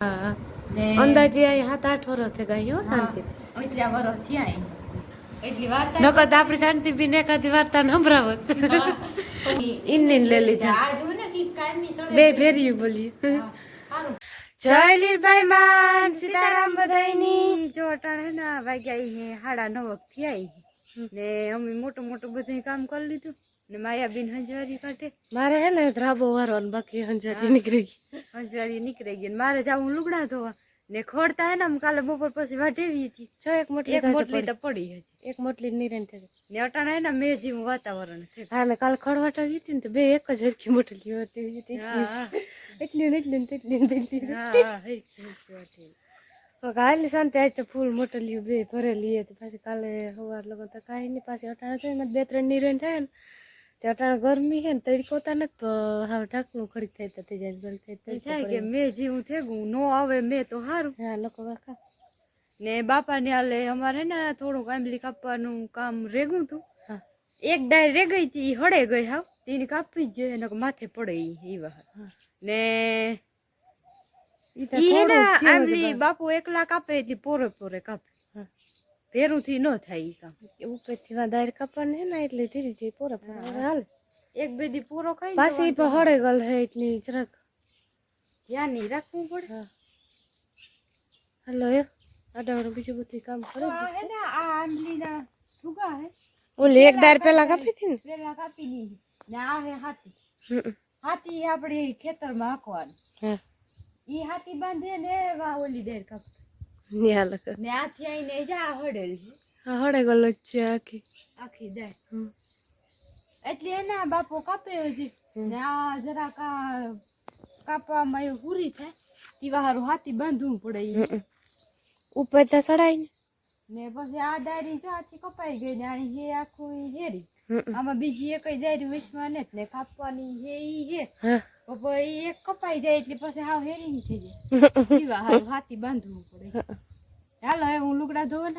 અંદાજે સાત આઠ વર્ષ થઈ ગઈ હો શાંતિ. એટલા વર્ષ થયા એટલી વાર્તા નકર તો આપણી શાંતિ બી વાર્તા ઇન્ની લઈ લીધા. ફેર્યું બોલ્યું. જય લીલભાઈ માન સીતારામ જો અટાણે હે ને વાગ્યા હે હાડા નવક થયા ને અમે મોટું મોટું બધું કામ કરી લીધું. ને માયાબીન હંજવારી કાઢે? મારે હે ને ધ્રાબો વારવાનું બાકી હંજવારી નીકળી ગઈ. હંજવારી નીકળી ગઈ મારે જાવું લુગડા ધોવા. ને ખોડતા હે ને આમ કાલે બપોર પછી વાઢેવી હતી. છ એક મોટલી એક મોટલી તો પડી હતી એક મોટલી નિરેન થઈ ને અટાણા હે ને મેં જેવું વાતાવરણ હા મેં કાલે ખડવાટા ગઈ હતી ને તો બે એક જ હરખી મોટલી હતી. એટલી ને એટલી ને તેટલી ને તેટલી. હા કાલે શાંતિ આજ તો ફૂલ મોટલીઓ બે ભરેલી હતી. પાછી કાલે સવાર લગન તો કાંઈ નહીં. પાછી અટાણે થાય એમાં બે ત્રણ નિરેન થાય ને. તે અટાણે ગરમી છે ને તડકોતા નથી તો હવે ઢાંકણું ખડી થાય તો થઈ જાય થાય થાય કે મેં જેવું થેગું નો આવે મેં તો સારું હા લોકો કાકા ને બાપાને હાલે અમારે ને થોડુંક આંબલી કાપવાનું કામ રેગું હતું એક ડાય રેગઈ હતી ઈ હળે ગઈ હાવ. તેને કાપી જ જોઈએ નકર માથે પડે એ ઈ ને આંબલી બાપુ એકલા કાપે એટલે પોરે પોરે કાપે. ભેરું થી ન થાય ઈ કામ. ઉપરથી માં દાયર કાપવાનું હે ને એટલે ધીરે ધીરે પોરે પોરે હાલે એક બે દી પૂરો ખાઈ પાછી હળે ગલ હે એટલી જરાક ધ્યાન નહીં રાખવું પડે હલો એ આડાવાળું બીજું બધું કામ કરે હે ને આ આંબલીના ફુગા હે ઓલી એક દાર પેલા કાપી હતી ને પેલા કાપી દીધી ને આ હે હાથી હાથી આપણે ખેતરમાં હાંકવાનું ઈ હાથી બાંધે ને વા ઓલી દેર કાપતો ને આથી આઈને જા હડેલ છે હડે ગલ છે આખી. આખી દે એટલે એના બાપો કાપે હજી. ને આ જરાક કાપવામાં એવું પૂરી થાય. તીવા હારું હાથી બાંધવું પડે. ઉપર તો સડાય ને. પછી આ દારી જો આથી કપાઈ ગઈ ને આની હે આખું હેરી. આમાં બીજી એક દારી વચમાં ને ને કાપવાની હે ઈ હે. પછી એક કપાઈ જાય એટલે પછી હાવ હેરી નહીં થઈ જાય. તીવા હારું હાથી બાંધવું પડે. હાલો હું લુગડા ધોવા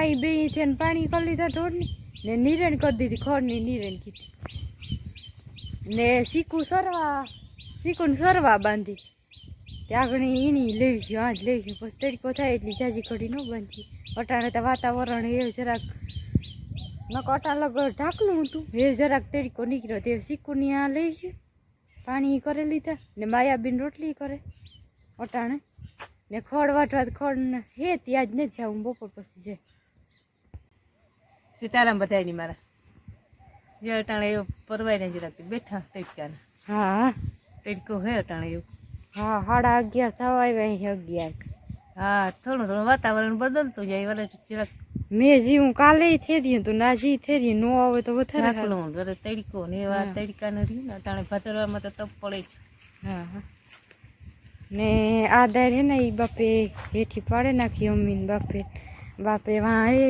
મીન બે થઈને પાણી કરી લીધા ઢોરની. ને નિરણ કરી દીધી ખોળની નિરણ કીધી. ને શીકું સરવા શીકું સરવા બાંધી. ત્યાં આગળ લેવી લેવી આજ લેવી પછી તડકો થાય એટલી જાજી ઘડી ન બાંધી અટાણે તો વાતાવરણ એ જરાક ન અટા લગ ઢાકલું હતું. એ જરાક તડકો નીકળ્યો તે સીકુની આ લઈ છે. પાણી કરે લીધા. ને માયાબીન રોટલી કરે અટાણે. ને ખડ વાટવા ખડ ને હે ત્યાં જ નથી જાઉં, બપોર પછી જાય. સીતારામ બધાયની મારા. જે અટાણે એવું પરવાઈને જ રાખી બેઠા તડકાને. હા. તડકો હે અટાણે એવું. હા સાડા અગિયાર થવા આવ્યા અહીં અગિયાર. હા થોડું થોડું વાતાવરણ બદલતું જાય વરે જરાક મેં જીવું કાલે થઈ રહ્યું હતું ના જી થઈ રહ્યું નો આવે તો વધારે સારું. રાખલું વરે તડકો ને એવા હા. તડકા ને રહ્યું ને અટાણે ભાદરવામાં તો તપ પડે જ. હા હા. ને આ દાર હે ને એ બાપે હેઠી પાડે નાખી અમ્મીને બાપે. બાપે વાં એ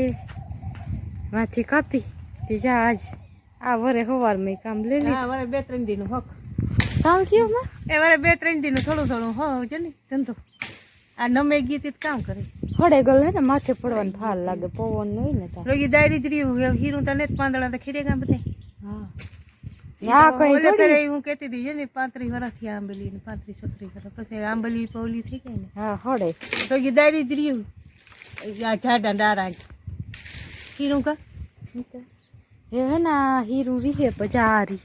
વાંથી કાપી તે જા આજ. આ વરે સવાર મેં કામ લઈ લીધું વરે બે ત્રણ દીનું હક. કામ થયું માં એ વરે બે ત્રણ દીનું થોડું થોડું હો છે ને ધંધો. આ નમે ગીત કામ કરે. ગલ હે ને માથે પડવાનું ફાલ લાગે પવન નહીં ને તાર રોગી દાયરી જ રહ્યું હીરું તને જ પાંદડા તો ખીરે ગામ બધે હા. ને કઈ ઓલે હું કહેતી હતી ને પાંત્રીસ વર્ષથી આંબલી ને પાંત્રીસ છત્રીસ વર્ષ પછી આંબલી પૌલી થઈ ગઈ ને. હા હળે. રોગી દાયરી જ રહ્યું. આ ઝાડા ડારા હીરું કા એ હે ને હીરું રીહે આ રી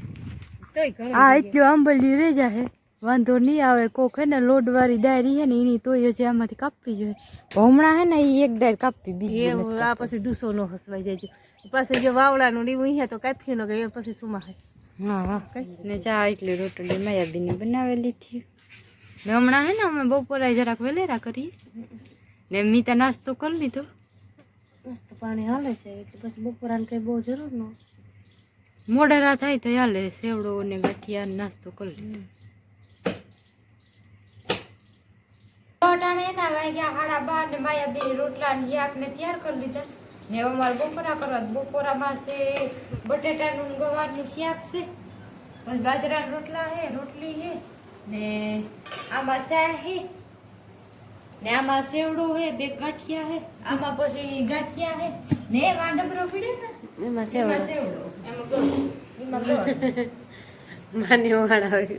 તોય ઘણું આ એટલું આંબલી રહી જાય વાંધો નહીં આવે કોક હે ને લોડ વાળી ડાયરી હે ને એની તોય હજી આમાંથી કાપવી જોઈએ. હમણાં હે ને એ એક ડાયર કાપવી બીજી આ પછી ડૂસો નો હસવાઈ જાય પાછું જે વાવડાનું ને એવું અહીંયા તો કાપી ન ગઈ પછી સુમાં માં હા? હા ને ચા એટલી રોટલી માયાબીને બનાવેલી હતી ને હમણાં હે ને અમે બપોરે જરાક વેલેરા કરીએ. ને મીતા નાસ્તો કરી લીધો. પાણી હાલે છે એટલે પછી બપોરાને કઈ બહુ જરૂર ન મોડેરા થાય તો હાલે સેવડો ને ગાંઠિયા નાસ્તો કરી લીધો અટાણે એના વાગ્યા હાડા બાર ને માયા બે રોટલા ને યાક ને તૈયાર કરી લીધા. ને હવે મારે બપોરા કરવા બપોરામાં છે બટેટાનું ને ગવારનું શાક છે. પછી બાજરાના રોટલા છે રોટલી હે ને આમાં શાહ છે. ને આમાં સેવડો હે બે ગાંઠિયા હે આમાં પછી ગાંઠિયા હે ને એમાં ડબરો પીડે ને? એમાં એમાં સેવડો એમાં ગોળ. એમાં ગોળ. માને વાળા હોય.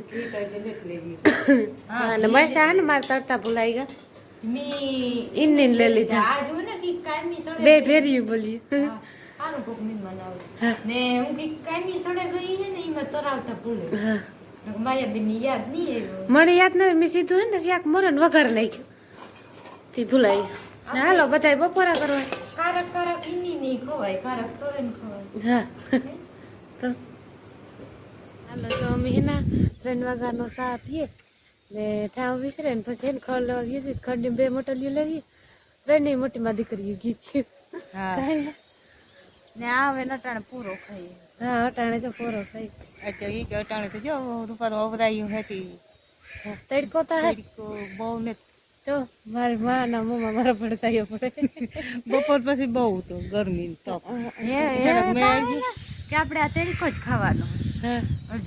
હા, ને મસા ને મારે તરતા ભૂલાઈ ગયા. મી ઇન્ની લઈ લીધા. આજ હું ને કી કાયમી સડે બે ફેર્યું બોલ્યું. હા, સારું કોક મી મનાવ ને હું કી કાયમી સડે ગઈ ને એમાં તરાવતા ભૂલે. હા. માયાબેન બેન યાદ નહીં મને યાદ નહીં મેં સીધું હે ને શાક મોરન વગર નાખ્યું. તે ભૂલાઈ. ને હાલો બધાય બપોરા કરવા. કારક કારક ઈની નહીં ખવાય કારક તોરણ ખવાય. હા. તો હાલો તો અમે એના ત્રણ વાગ્યાનો ચા પીએ. ને ઠાવ વિસરે ને પછી એને ખડ લેવા ગઈ હતી ખડની બે મોટલીઓ લેવી. ત્રણેય મોટીમાં દીકરીઓ ગીત છે. ને આવે નટાણે પૂરો ખાઈ હા અટાણે જો પૂરો ખાઈ. અચ્છા એ કે અટાણે તો જો રૂપારું અવરાયું હતી તડકો તા હે. બહુ ને જો મારી માં ના મમ્મા મારા પડસાયો પડે. બપોર પછી બહુ તો ગરમી ને હે હે કે આપણે આ તેડકો જ ખાવાનો.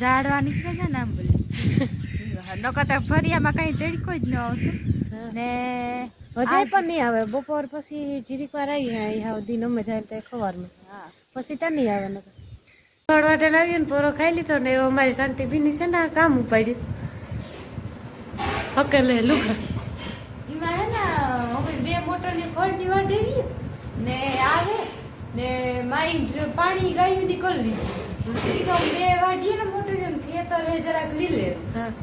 ઝાડવા નીકળે છે ને આમ બોલી. નકર તો ફરિયામાં કઈ તેડકો જ ન આવતો. ને હજાય પણ નહીં આવે. બપોર પછી જીરીક વાર આવી હાવ દિન અમે જાય ત્યાં ખવારમાં. પછી ત્યાં નહીં આવે નકર. થોડ વાટે આવ્યું ને પોરો ખાઈ લીધો ને એવો મારી શાંતિ બીની છે ને કામ ઉપાડ્યું. હકે લે લુગડા એમાં હે ને હવે બે મોટરની ખડની વાઢેવી ને આવે ને માઈ પાણી ગાયું નીકળી લીધું ઈ બે વાઢીએ ને મોટરી ખેતર હે જરાક લીલે.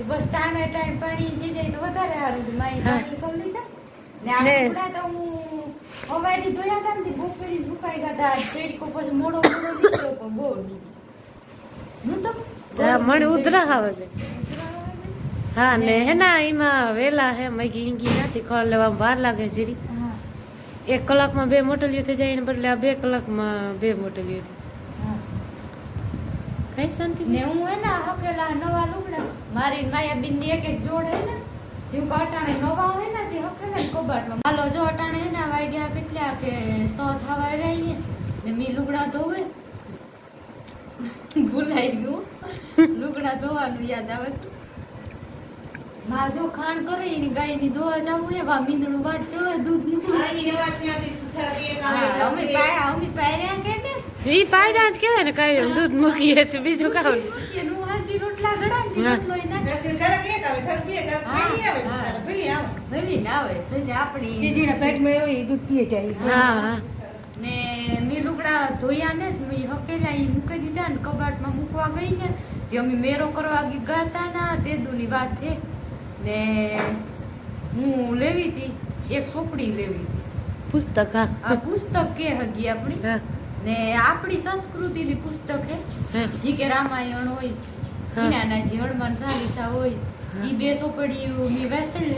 બસ ટાણે ટાણે પાણી જઈ જાય તો વધારે સારું માઈ પાણી કરી લીધા. ને આ તો હું હવારી ધોયા હતા ને તે સુકાઈ ગયા હતા પેડીકો પછી મોડો મોડો નીકળ્યો પણ બહુ હું તો મને ઉધરા આવે છે. હા ને હે ના એમાં વેલા હે મગી ઈંગી નથી ખળ લેવા બહાર લાગે જીરી એક કલાકમાં બે મોટલીઓ થઈ જાય, એને બદલે આ બે કલાકમાં બે મોટલીઓ હા કઈ શાંતિ ને હું હે ને હકેલા નવા લુગડા, મારી માયા બિન એક એક જોડ હે ને એવું અટાણે નવા હોય ને, તે હકેલા ને કબાટમાં. હાલો, જો અટાણે હે ને વાગ્યા કેટલા કે સો થવા આવ્યા છે ને મી લુગડા ધોવે. ભૂલાઈ ગયું. લુગડા ધોવાનું યાદ આવે માર જો ખાણ કરે એની ગાયની દોવા જવું હે વા મીંદડું વાટ જોવે દૂધનું. હા, અમે પાયા અમે પાયર્યા કે ને? ઈ જ કેવાય ને કઈ દૂધ મૂકીએ તો બીજું કાવ કે નું હાથી રોટલા ઘડા ને હા. રોટલો ય નાખે. ભલી ના આવે ભલે આપણી હા હા. ને મેં લુગડા ધોયા ને મેં હકેલા ઈ મૂકી દીધા ને કબાટમાં મૂકવા ગઈ ને તે અમે મેરો કરવા ગઈ ગયા તા ના તે દુની વાત છે. ને હું લેવી હતી એક ચોપડી લેવી હતી. પુસ્તક હા. આ પુસ્તક કે હગી આપણી? ને આપણી સંસ્કૃતિની પુસ્તક હે. જી કે રામાયણ હોય હા. જે હનુમાન ચાલીસા હોય ઈ બે ચોપડીઓ મી વેસેલ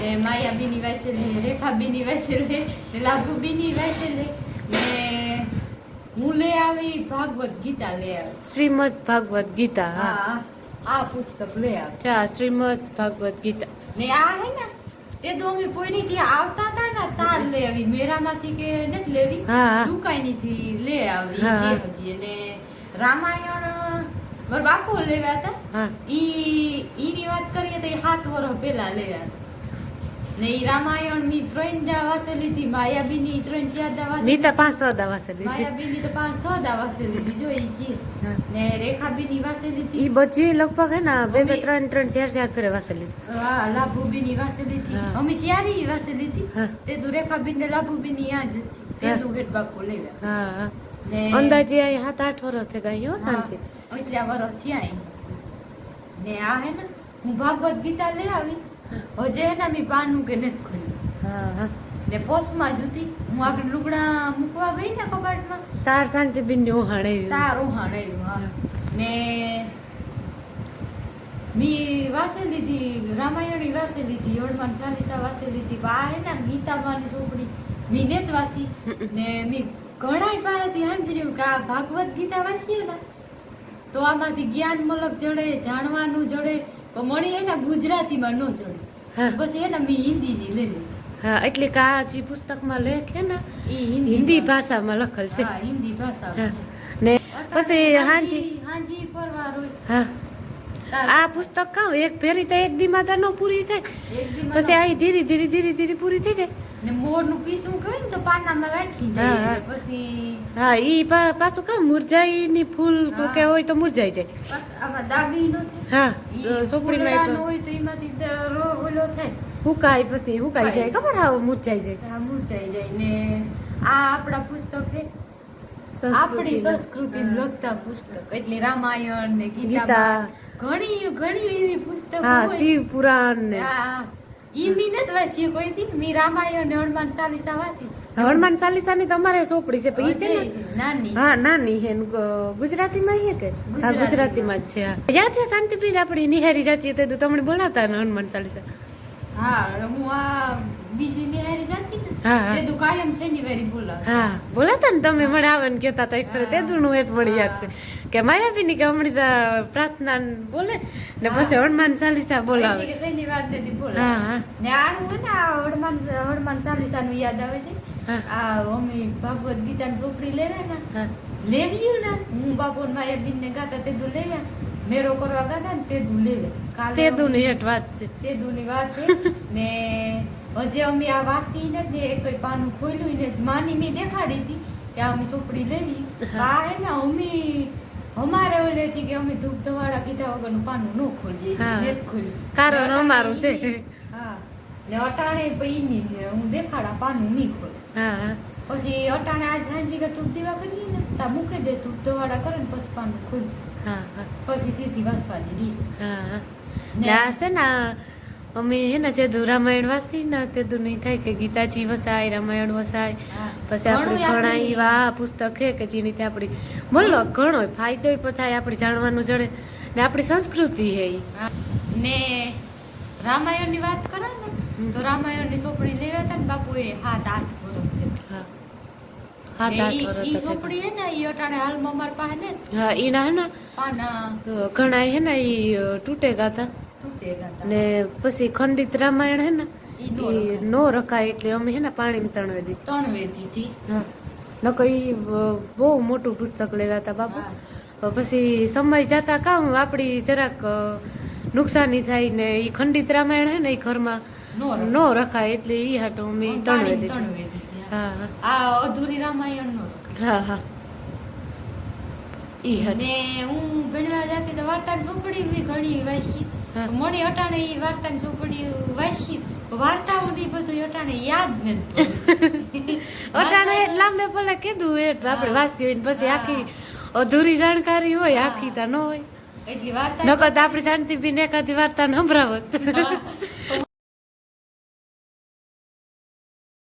ને માયાબીની વાંચેલ હે રેખાબીની વાંચેલ હે ને લાભુબીની વાંચેલ હે. ને હું લે આવી ભાગવત ગીતા લે આવી. શ્રીમદ ભાગવત ગીતા હા. આ પુસ્તક આવી ચા શ્રીમદ ભાગવત ગીતા. ને આ હે ને તે તો અમે કોઈનીથી આવતા હતા ને તાર લઈ આવી મેરામાંથી કે નથી લેવી? હા, થી લે આવી. અને રામાયણ મારા બાપુ લેવા હતા. ઈ ઈની વાત કરીએ તો એ સાત વર્ષ પહેલા લેવા હતા. ને ઈ રામાયણ મી ત્રણ દા લીધી માયાબીની ત્રણ ચાર દા વાસે મીતા પાંચ સો દા વાસે લીધી. માયાબીની તો પાંચ છ દા લીધી જો ઈ કી હા. ને વાસે લીધી. ઈ બધી લગભગ હે ને બે બે અમે- ત્રણ ત્રણ ચાર ચાર ફેરે વાસે લીધી. હા લાભુબીની વાસે લીધી. હા. અમે ચારી વાસે લીધી તે તું રેખાબીન ને લાભુબીની યા જ હતી. તે હા. તું બાપુ લેવા હા હા. ને અંદાજે આ સાત આઠ વર્ષ થઈ ગયા હો શાંતિ. એટલા વર્ષ થયા ને આ હે ને હું ભાગવત ગીતા લઈ આવી. હજે હેના મી પાનું કે નથી ખોલ્યું. હા હા. ને પોસમાં જુતી હું આગળ લુગડા મૂકવા ગઈ ને કબાટમાં. તાર શાંતિ બેન ને ઉહાણ તાર હા. ને મી વાસે લીધી રામાયણી વાસે લીધી હનુમાન ચાલીસા વાસે લીધી. આ હે ને ગીતામાંની ચોપડી મી ને જ વાસી. ને મી ઘણાય પાસેથી સાંભળ્યું કે આ ભાગવત ગીતા વાંચીએ ને તો આમાંથી જ્ઞાન મલક જડે જાણવાનું જડે. તો મળી હે ને ગુજરાતીમાં ન જડે. હા. પછી હે ને મી હિન્દીની લઈ લીધી. હા એટલે કે આ જે પુસ્તકમાં લેખે ને ઈ હિન્દી ભાષામાં લખેલ છે. હિન્દી ભાષા હા. ને પછી હાજી હાજી. પરવાર હા. આ પુસ્તક કાં? એક ફેરી તો એક દી માં તો ન પૂરી થાય પછી આ ધીરે ધીરે ધીરે ધીરે પૂરી થઈ જાય. ને મોરનું પીસું કહે ને તો પાનામાં રાખી જાય. પછી હા ઈ પાછું કાં મુરઝાઈ ની ફૂલ હા. કે હોય તો મુરઝાઈ જાય. આમાં દાગી નો હા થાય હોય તો એમાંથી ઓલો થાય. હુકાય પછી હુકાઈ જાય. ખબર આવો મુરઝાઈ જાય. આ મૂર્છાઈ જાય ને આ આપણા પુસ્તક હે. આપણી. સંસ્કૃતિ લગતા પુસ્તક. એટલે રામાયણ ને ગીતા. ગીતા ઘણી ઘણી એવી પુસ્તકો હા શિવ પુરાણ ને. હા. ઈ મી વાંચી કોઈ મી રામાયણ ને હનુમાન ચાલીસા વાસી હનુમાન ચાલીસા ની તમારે ચોપડી છે પણ ઈ છે નાની. હા નાની હે ને ગ- ગુજરાતીમાં હે કે જ છે હા. યાદ આપણી નિહારી જાતી તો તમને બોલાતા ને હનુમાન ચાલીસા. હા હું આ બીજી નિહારી જાતી હા, હા. તે કાયમ શનિવારે બોલાવે હા બોલાતા ને તમે મને આવે ને કહેતા હતા એક ફરે તે દુનું એ જ યાદ છે. કે માયાબીની કે હમણાં પ્રાર્થના બોલે ને પછી હનુમાન ચાલીસા બોલાવે. કે શનિવાર ને દી હા હા. ને આનું હે ને હનુમાન હનુમાન ચાલીસા નું યાદ આવે છે? આ મમ્મી ભાગવત ગીતા ની ચોપડી લેવે ને. લેવ્યું ને હું બાપુ માયાબીન ને ગાતા તે દુ લેવ્યા મેરો કરવા ગાતા ને તે દુ લેવે તે દુની હેઠ વાત છે. તે દુની વાત છે. ને હજી અમે આ વાસી નથી એક પાનું ખોલ્યું ને માની મેં દેખાડી હતી કે અમે ચોપડી લેવી આ હે ને અમે અમારે ઓલે થી કે અમે ધૂપ ધવાડા કીધા વગરનું પાનું ન ખોલીએ હા. ખોલ્યું. કારણ અટાણે અમારું છે. હા. ને અટાણે પૈની હું દેખાડા પાનું નહીં ખોલે. હા. પછી અટાણે આજ સાંજે કે ધૂપ દીવા કરીએ ને તા મૂકી દે ધૂપ ધવાડા કરે ને પછી પાનું ખોલી હા પછી સીધી વાસવાની રીત. હા ને- આ છે ને અમે હે ને જે રામાયણ વાસી ને તે દુ નહીં થાય કે ગીતાજી વસાય રામાયણ વસાય પછી આપણે ઘણા એવા પુસ્તક હે કે જેની આપણી બોલો ઘણો ફાયદો થાય આપણે જાણવાનું જડે ને આપણી સંસ્કૃતિ હે ને રામાયણની વાત કરો ને તો રામાયણની ચોપડી લેવા હતા ને બાપુ એ હાથ આઠ વર્ષ હા. હતા. ઘણા હે ને ઈ તૂટેગા ગયા ને પછી ખંડિત રામાયણ હે ને ઈ નો રખાય. એટલે અમે હે ને પાણીમાં તણવી દીધી. હતી હા. નકર ઈ બહુ મોટું પુસ્તક લેવા હતા બાપુ. પછી સમય જતા કામ આપણી જરાક નુકસાની થાય ને ઈ ખંડિત રામાયણ હે ને ઈ ઘરમાં નો રખાય. નો રખાય એટલે ઈ હાટો અમે તણવે દીધી. હા. આ અધૂરી રામાયણ નો હા હા. ઈ હાટો. ને હું ભણવા જતી તો વાર્તા ઝૂંપડી ઘણી વાંચી. મણી અટાણે એ વાર્તાની ચોપડી વાંચી વાર્તાઓ ની બધું અટાણે યાદ નથી અટાણે લાંબે ભલે કીધું એ આપણે વાંચ્યું હોય ને પછી આખી અધૂરી જાણકારી હોય આખી તા ન હોય. એટલી વાર્તા નકર આપણી શાંતિ બી એકાદી વાર્તા સંભળાવત.